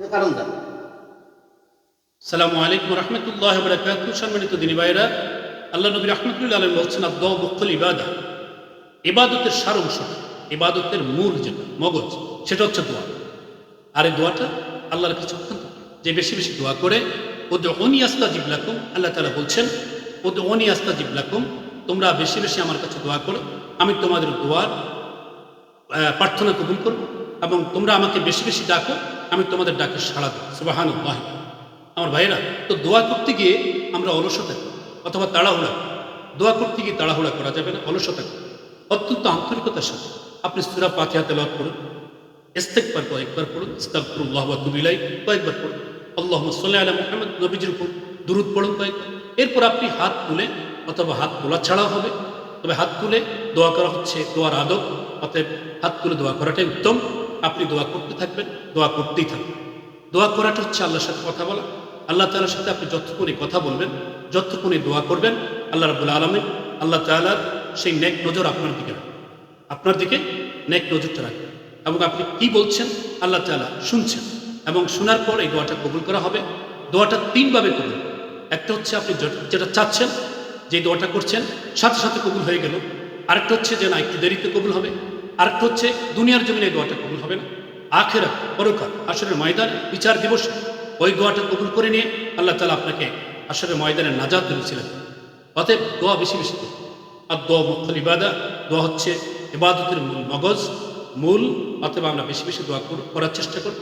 কারণ জানেন সালামু আলাইকুম রহমতুল্লাহ বরকাত সম্মানিত দিনী ভাইরা আল্লাহ নবী রহমতুল্লাহ আলম বলছেন আব্দ মুক্তল ইবাদা। ইবাদতের সার অংশ ইবাদতের মূল যেটা, মগজ, সেটা হচ্ছে দোয়া। আর এই দোয়াটা আল্লাহর কাছে অত্যন্ত যে বেশি বেশি দোয়া করে ও অনি আস্তা জিবলাকুম আল্লাহ তালা বলছেন ও অনি আস্তা জিবলাকুম তোমরা বেশি বেশি আমার কাছে দোয়া করো, আমি তোমাদের দোয়ার প্রার্থনা কবুল করব। এবং তোমরা আমাকে বেশি বেশি ডাকো, আমি তোমাদের ডাকে সাড়া দেবো। সুবাহান আমার ভাইয়েরা, তো দোয়া করতে গিয়ে আমরা অলসতা অথবা তাড়াহুড়া দোয়া করতে গিয়ে তাড়াহুড়া করা যাবে না, অলসতা। অত্যন্ত আন্তরিকতার সাথে আপনি সুরা পাতিহা তেলাওয়াত করুন ইস্তেকবার কয়েকবার পড়ুন ওয়া তুবু ইলাইহি কয়েকবার পড়ুন। আল্লাহুম্মা সাল্লি আলম মুহাম্মদ, নবীজির উপর দুরূদ পড়ুন কয়েকবার এরপর আপনি হাত তুলে, অথবা হাত তোলা ছাড়াও হবে, তবে হাত তুলে দোয়া করা হচ্ছে, দোয়ার আদব, অতএব হাত তুলে দোয়া করাটাই উত্তম। আপনি দোয়া করতে থাকবেন, দোয়া করতেই থাকবেন। দোয়া করাটা হচ্ছে আল্লাহর সাথে কথা বলা। আল্লাহ তাআলার সাথে আপনি যতক্ষণে কথা বলবেন, যতক্ষণে দোয়া করবেন, আল্লাহ রাবুল আলমিন আল্লাহ তাআলার সেই নেক নজর আপনার দিকে আপনার দিকে নেক নজরটা রাখবেন। এবং আপনি কি বলছেন, আল্লাহ তাআলা শুনছেন। এবং শোনার পর এই দোয়াটা কবুল করা হবে। দোয়াটা তিনভাবে কবুল একটা হচ্ছে আপনি যেটা চাচ্ছেন যে দোয়াটা করছেন, সাথে সাথে কবুল হয়ে গেল। আরেকটা হচ্ছে যে না, একটু দেরিতে কবুল হবে। আরেকটা হচ্ছে দুনিয়ার জমিনে দোয়াটা কবুল হবে না। আখেরা পরকাল আসরের ময়দান বিচার দিবসে ওই দোয়াটা কবুল করে নিয়ে আল্লাহ তালা আপনাকে আসরের ময়দানে নাজাদ দিয়েছিলেন। অতএব দোয়া বেশি বেশি। আর দোয়া মুক্তল ইবাদা, দোয়া হচ্ছে ইবাদতের মূল মগজ, মূল অথবা আমরা বেশি বেশি দোয়া কর- করার চেষ্টা করব।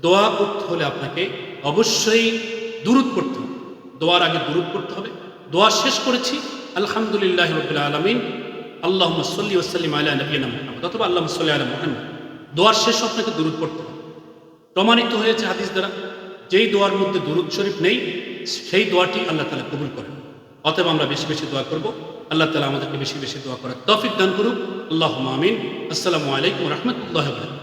দোয়া করতে হলে আপনাকে অবশ্যই দূরত করতে হবে। দোয়ার আগে দূরত করতে হবে। দোয়া শেষ করেছি। আলহামদুলিল্লাহ রবিল আলমিন। আল্লাহ সাল্লি ওসাল্লিম আলা নবীনা মোহাম্মদ। অথবা আল্লাহ সাল্লি আলা মোহাম্মদ। দোয়ার শেষ আপনাকে দূরত পড়তে হবে। প্রমাণিত হয়েছে হাদিস দ্বারা, যেই দোয়ার মধ্যে দুরুদ শরীফ নেই, সেই দোয়াটি আল্লাহ তালা কবুল করেন। অতএব আমরা বেশি বেশি দোয়া করব। আল্লাহ তালা আমাদেরকে বেশি বেশি দোয়া করার তফিক দান করুক। আল্লাহ আমিন। আসসালামু আলাইকুম রহমতুল্লাহ